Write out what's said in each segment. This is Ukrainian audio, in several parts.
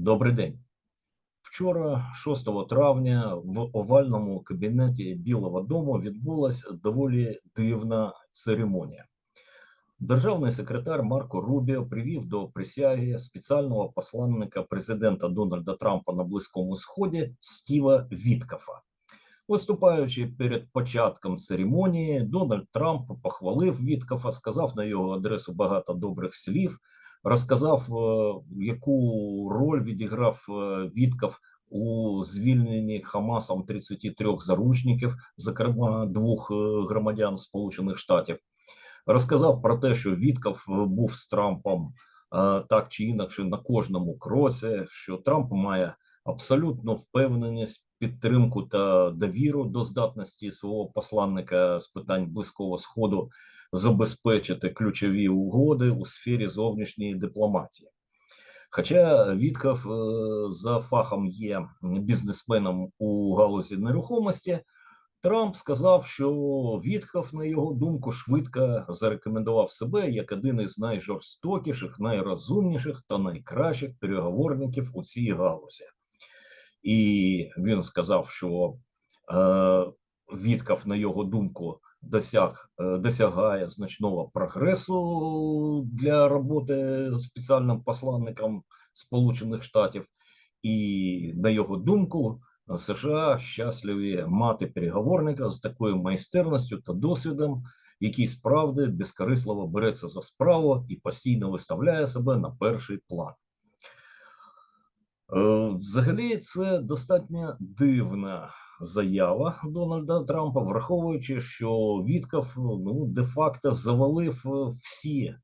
Добрий день. Вчора, 6 травня, в овальному кабінеті Білого Дому відбулася доволі дивна церемонія. Державний секретар Марко Рубіо привів до присяги спеціального посланника президента Дональда Трампа на Близькому Сході Стіва Віткафа. Виступаючи перед початком церемонії, Дональд Трамп похвалив Віткафа, сказав на його адресу багато добрих слів, розказав, е, яку роль відіграв е, у звільненні Хамасом 33 заручників, зокрема двох е, громадян Сполучених Штатів. Розказав про те, що Віткаф був з Трампом так чи інакше на кожному кроці, що Трамп має абсолютну впевненість, підтримку та довіру до здатності свого посланника з питань близького сходу забезпечити ключові угоди у сфері зовнішньої дипломатії. Хоча Віткав е, за фахом є бізнесменом у галузі нерухомості, Трамп сказав, що Віткав, на його думку, швидко зарекомендував себе як один із найжорстокіших, найрозумніших та найкращих переговорників у цій галузі. І він сказав, що е, Віткав, на його думку, досяг, е, досягає значного прогресу для роботи спеціальним посланником Сполучених Штатів, і на його думку, США щасливі мати переговорника з такою майстерністю та досвідом, який справді безкорисливо береться за справу і постійно виставляє себе на перший план. Е, Взагалі, це достатньо дивна заява Дональда Трампа, враховуючи, що Віткав ну де-факто завалив е, всі е,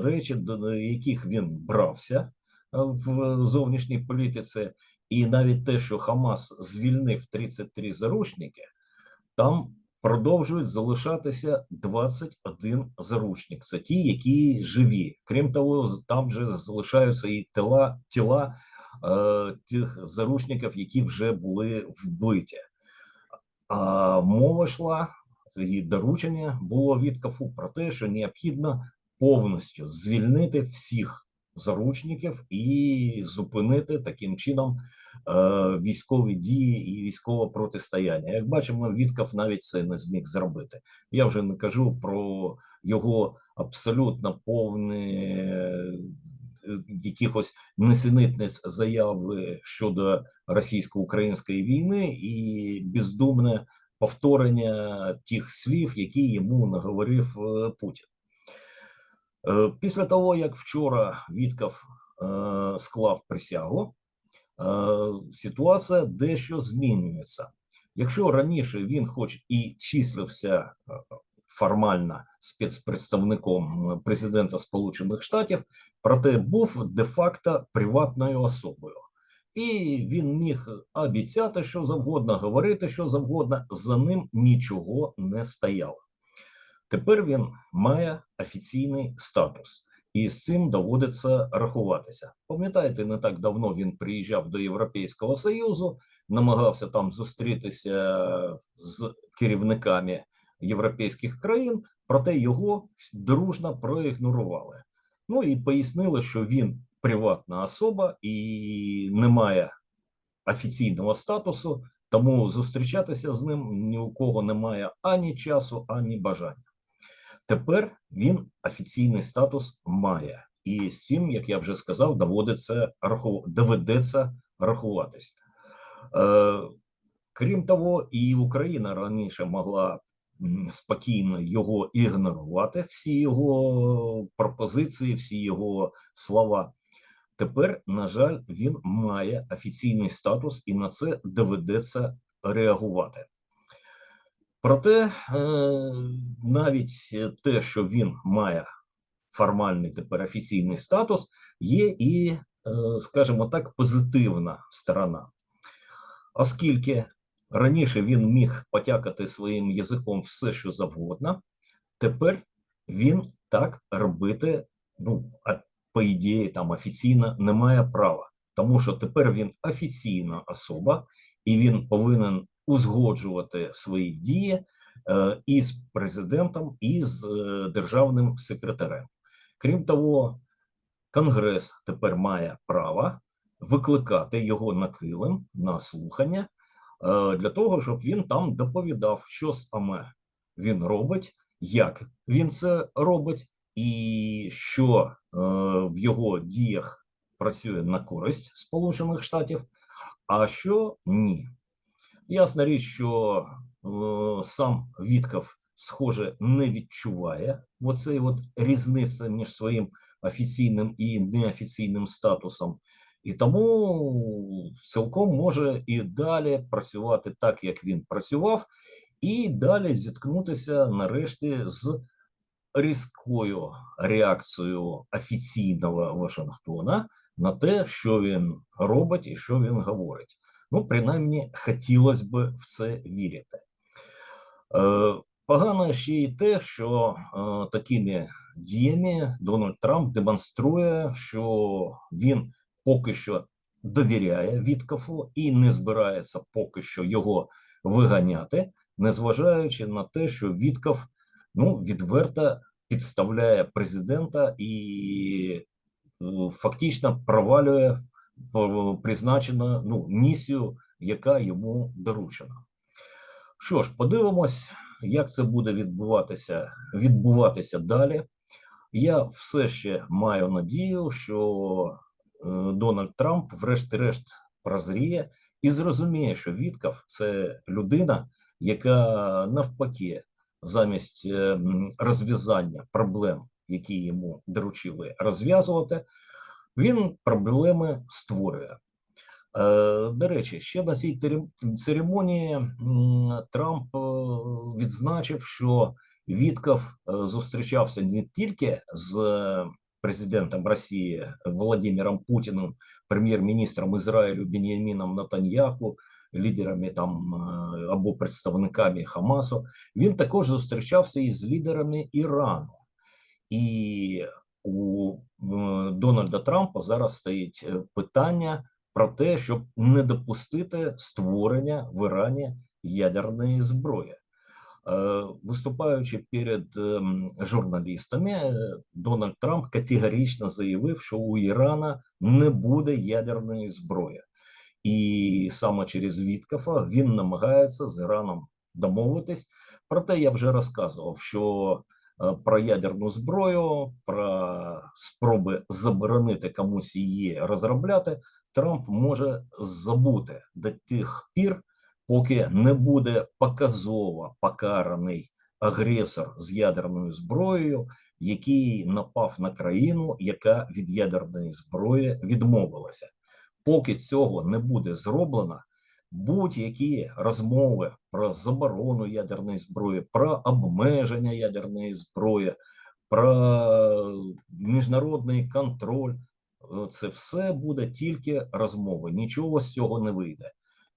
речі, до яких він брався в зовнішній політиці, і навіть те, що Хамас звільнив 33 заручники, там продовжують залишатися 21 заручник. Це ті, які живі. Крім того, там же залишаються і тіла тіла тих заручників, які вже були вбиті. А мова йшла і доручення було від КАФУ про те, що необхідно повністю звільнити всіх заручників і зупинити таким чином е, військові дії і військове протистояння. Як бачимо, Віткав навіть це не зміг зробити. Я вже не кажу про його абсолютно повне е, якихось несенітниць заяви щодо російсько-української війни і бездумне повторення тих слів, які йому наговорив е, Путін. Е, Після того, як вчора Віткав е, склав присягу, ситуація дещо змінюється. Якщо раніше він, хоч і числився формально спецпредставником президента Сполучених Штатів, проте був де-факто приватною особою. І він міг обіцяти що завгодно, говорити що завгодно, за ним нічого не стояло. Тепер він має офіційний статус, і з цим доводиться рахуватися. Пам'ятаєте, не так давно він приїжджав до Європейського Союзу, намагався там зустрітися з керівниками європейських країн, проте його дружно проігнорували. Ну і пояснили, що він приватна особа і не має офіційного статусу, тому зустрічатися з ним ні у кого немає ані часу, ані бажання. Тепер він офіційний статус має, і з цим, як я вже сказав, доводиться доведеться рахуватись. Е, крім того, і Україна раніше могла спокійно його ігнорувати, всі його пропозиції, всі його слова. Тепер, на жаль, він має офіційний статус, і на це доведеться реагувати. Проте, е, навіть те, що він має формальний тепер офіційний статус, є і, е, скажімо так, позитивна сторона. Оскільки раніше він міг потякати своїм язиком все, що завгодно, тепер він так робити, ну, по ідеї, там офіційно не має права, тому що тепер він офіційна особа, і він повинен узгоджувати свої дії е, із президентом і з е, державним секретарем. Крім того, Конгрес тепер має право викликати його на килим на слухання для того, щоб він там доповідав, що саме він робить, як він це робить, і що е, в його діях працює на користь Сполучених Штатів, а що ні. Ясна річ, що е, сам Вітков, схоже, не відчуває оцей от різниця між своїм офіційним і неофіційним статусом, і тому цілком може і далі працювати так, як він працював, і далі зіткнутися нарешті з різкою реакцією офіційного Вашингтона на те, що він робить і що він говорить. Ну, принаймні, хотілося б в це вірити. Е, Погано ще й те, що е, такими діями Дональд Трамп демонструє, що він поки що довіряє Віткофу і не збирається поки що його виганяти, незважаючи на те, що Вітков ну, відверто підставляє президента і е, фактично провалює е, призначену ну, місію, яка йому доручена. Що ж, подивимось, як це буде відбуватися, відбуватися далі. Я все ще маю надію, що Дональд Трамп, врешті-решт, прозріє і зрозуміє, що Вітков – це людина, яка навпаки, замість е, розв'язання проблем, які йому доручили розв'язувати, він проблеми створює. Е, До речі, ще на цій церемонії Трамп е, відзначив, що Вітков е, зустрічався не тільки з е, президентом Росії Володимиром Путіним, прем'єр-міністром Ізраїлю Беняміном Натаньяху, лідерами там або представниками Хамасу. Він також зустрічався із лідерами Ірану. І у е, Дональда Трампа зараз стоїть е, питання про те, щоб не допустити створення в Ірані ядерної зброї. Е, Виступаючи перед журналістами, е, Дональд Трамп категорично заявив, що у Ірана не буде ядерної зброї, і саме через Віткафа він намагається з Іраном домовитись. Проте я вже розказував, що е, про ядерну зброю, про спроби заборонити комусь її розробляти, Трамп може забути до тих пір, поки не буде показово покараний агресор з ядерною зброєю, який напав на країну, яка від ядерної зброї відмовилася. Поки цього не буде зроблено, будь-які розмови про заборону ядерної зброї, про обмеження ядерної зброї, про міжнародний контроль. е, Це все буде тільки розмови. Нічого з цього не вийде.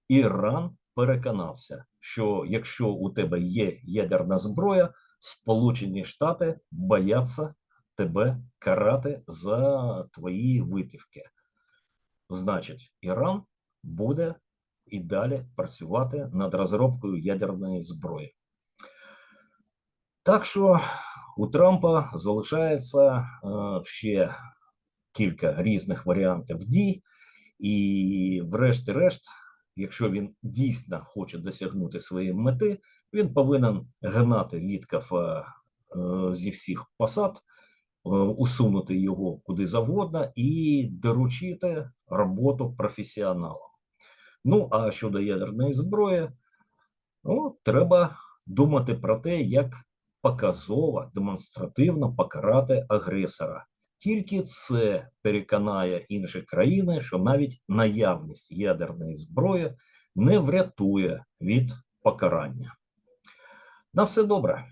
Іран переконався, що якщо у тебе є ядерна зброя, Сполучені Штати бояться тебе карати за твої витівки. Значить, Іран буде і далі працювати над розробкою ядерної зброї. Так що у Трампа залишається е, ще кілька різних варіантів дій, і, врешті-решт, якщо він дійсно хоче досягнути своєї мети, він повинен гнати Віткафа е, зі всіх посад, е, усунути його куди завгодно і доручити роботу професіоналам. Ну а щодо ядерної зброї, ну, треба думати про те, як показово, демонстративно покарати агресора. Тільки це переконає інші країни, що навіть наявність ядерної зброї не врятує від покарання. На все добре.